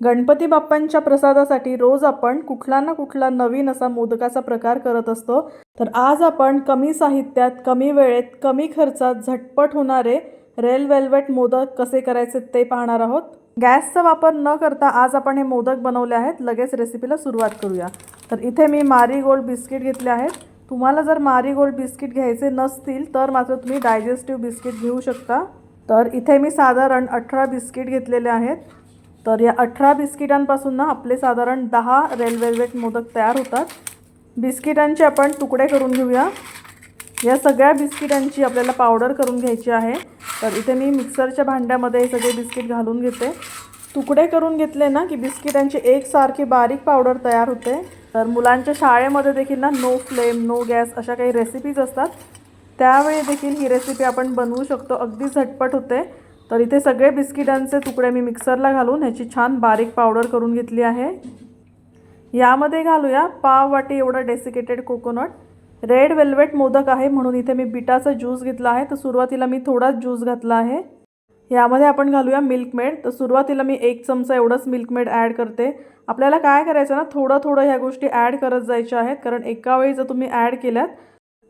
गणपती बाप्पांच्या प्रसादासाठी रोज आपण कुठला ना कुठला नवीन असा मोदकाचा प्रकार करत असतो. तर आज आपण कमी साहित्यात कमी वेळेत कमी खर्चात झटपट होणारे रेल वेल्वेट मोदक कसे करायचे ते पाहणार आहोत. गॅसचा वापर न करता आज आपण हे मोदक बनवले आहेत. लगेच रेसिपीला सुरुवात करूया. तर इथे मी मारी गोल्ड बिस्किट घेतले आहेत. तुम्हाला जर मारी गोल्ड बिस्किट घ्यायचे नसतील तर मात्र तुम्ही डायजेस्टिव्ह बिस्किट घेऊ शकता. तर इथे मी साधारण अठरा बिस्किट घेतलेले आहेत. तर या अठरा बिस्किटांपासून ना आपले साधारण दहा रेल वेल्वेट मोदक तयार होतात. बिस्किटांचे आपण तुकडे करून घेऊया. या सगळ्या बिस्किटांची आपल्याला पावडर करून घ्यायची आहे. तर इथे मी मिक्सरच्या भांड्यामध्ये हे सगळे बिस्किट घालून घेते. तुकडे करून घेतले ना की बिस्किटांची एकसारखी बारीक पावडर तयार होते. तर मुलांच्या शाळेमध्ये देखील ना नो फ्लेम नो गॅस अशा काही रेसिपीज असतात. त्यावेळी देखील ही रेसिपी आपण बनवू शकतो. अगदी झटपट होते. तर इथे सगळे बिस्किटांचे तुकडे मी मिक्सरला घालून ह्याची छान बारीक पावडर करून घेतली आहे. यामध्ये घालूया पाव वाटी एवढं desiccated coconut red velvet modak आहे म्हणून इथे मी बिटाचा ज्यूस घेतला आहे. तर सुरुवातीला मी थोडाच ज्यूस घातला आहे. यामध्ये आपण घालूया मिल्कमेड तर सुरुवातीला मी एक चमचा एवढंच मिल्कमेड ॲड करते. आपल्याला काय करायचं ना थोडं थोडं ह्या गोष्टी ॲड करत जायच्या आहेत. कारण एका वेळी जर तुम्ही ॲड केल्यात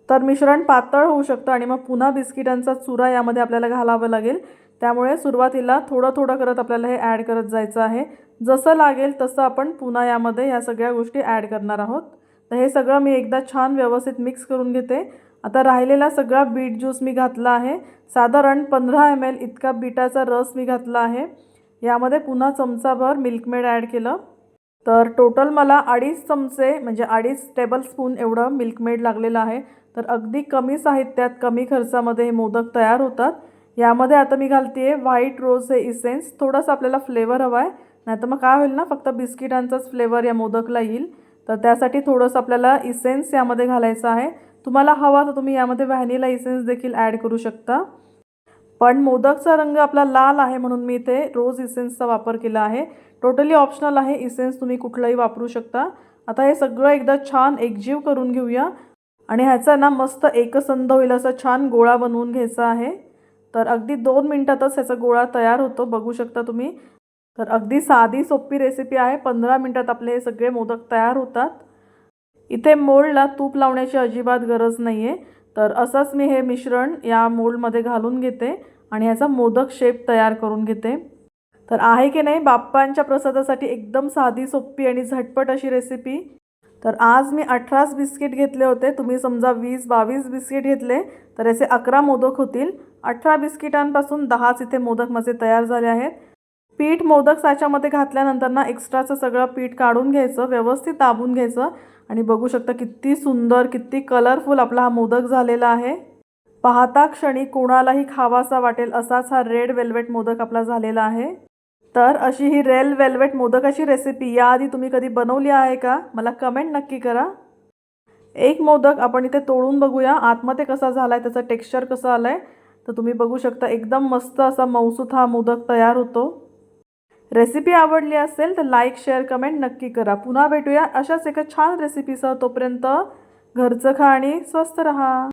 तर मिश्रण पातळ होऊ शकतं आणि मग पुन्हा बिस्किटांचा चुरा यामध्ये आपल्याला घालावं लागेल. त्यामुळे सुरुवातीला थोडं थोडं करत आपल्याला हे ॲड करत जायचं आहे. जसं लागेल तसं आपण पुन्हा यामध्ये ह्या सगळ्या गोष्टी ॲड करणार आहोत. तर हे सगळं मी एकदा छान व्यवस्थित मिक्स करून घेते. आता राहिलेला सगळा बीट ज्यूस मी घातला आहे. साधारण पंधरा एम एल इतका बीटाचा रस मी घातला आहे. यामध्ये पुन्हा चमचाभर मिल्कमेड ॲड केलं. तर टोटल मला अडीच चमचे म्हणजे अडीच टेबलस्पून एवढं मिल्कमेड लागलेलं आहे. तर अगदी कमी साहित्यात कमी खर्चामध्ये हे मोदक तयार होतात. यामध्ये आता मी घालते आहे व्हाईट रोज हे इसेन्स थोडंसं आपल्याला फ्लेवर हवा आहे. नाही तर मग काय होईल ना फक्त बिस्किटांचाच फ्लेवर या मोदकला येईल. तर त्यासाठी थोडंसं आपल्याला इसेन्स यामध्ये घालायचं आहे. तुम्हाला हवा तर तुम्ही यामध्ये व्हॅनिला इसेन्स देखील ॲड करू शकता. पण मोदकचा रंग आपला लाल आहे म्हणून मी इथे रोज इसेन्सचा वापर केला आहे. टोटली ऑप्शनल आहे. इसेन्स तुम्ही कुठलंही वापरू शकता. आता हे सगळं एकदा छान एकजीव करून घेऊया. आणि ह्याचा ना मस्त एकसंध होईल असा छान गोळा बनवून घ्यायचा आहे. तर अगदी दोन मिनटातच ह्याचा गोळा तयार होतो. बघू शकता तुम्ही. तर अगदी साधी सोपी रेसिपी आहे. पंधरा मिनटात आपले हे सगळे मोदक तयार होतात. इथे मोडला तूप लावण्याची अजिबात गरज नाही आहे तर असंच मी हे मिश्रण या मोल्डमध्ये घालून घेते आणि ह्याचा मोदक शेप तयार करून घेते. तर आहे की नाही? बाप्पांच्या प्रसादासाठी एकदम साधी सोपी आणि झटपट अशी रेसिपी तर आज मी अठराच बिस्किट घेतले होते. तुम्ही समजा वीस बावीस बिस्किट घेतले तर याचे अकरा मोदक होतील. अठरा बिस्किटांपासून दहाच इथे मोदक माझे तयार झाले आहेत. पीठ मोदक साच्यामध्ये घातल्यानंतर ना एक्स्ट्राचं सगळं पीठ काढून घ्यायचं व्यवस्थित दाबून घ्यायचं. आणि बघू शकता किती सुंदर किती कलरफुल आपला हा मोदक झालेला आहे. पाहता क्षणी कोणालाही खावासा वाटेल असाच हा रेड वेल्वेट मोदक आपला झालेला आहे. तर अशी ही रेल वेल्वेट मोदकाची रेसिपी याआधी तुम्ही कधी बनवली आहे का? मला कमेंट नक्की करा. एक मोदक आपण इथे तोडून बघूया. आतमध्ये कसा झाला आहे त्याचं टेक्स्चर कसं आलं आहे तर तुम्ही बघू शकता एकदम मस्त असा मौसूत हा मोदक तयार होतो. रेसिपी आवडली असेल तर लाईक शेअर कमेंट नक्की करा. पुन्हा भेटूया अशाच एका छान रेसिपीसह तोपर्यंत. घरचं खा आणि स्वस्त रहा.